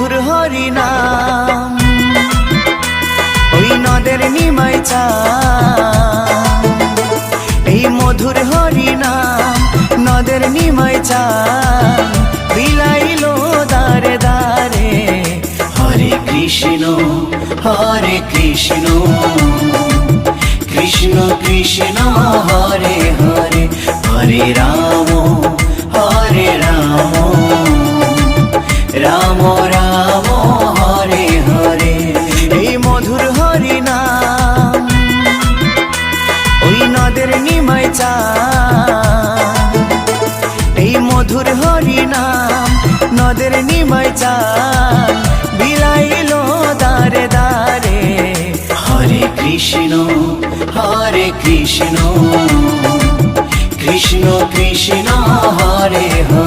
মধুর হরি নাম ওই নদের নিমাই চা এই মধুর হরি নাম নদের নিমাই চা বিলাইল দারে দারে হরে কৃষ্ণ হরে কৃষ্ণ। কৃষ্ণ কৃষ্ণ, হরে হরে হরে রাম। নদের নিমাই চা এই মধুর হরি নাম নদের নিমাই চান। বিলাইল দারে দারে হরে কৃষ্ণ হরে কৃষ্ণ। কৃষ্ণ কৃষ্ণ, হরে হরে।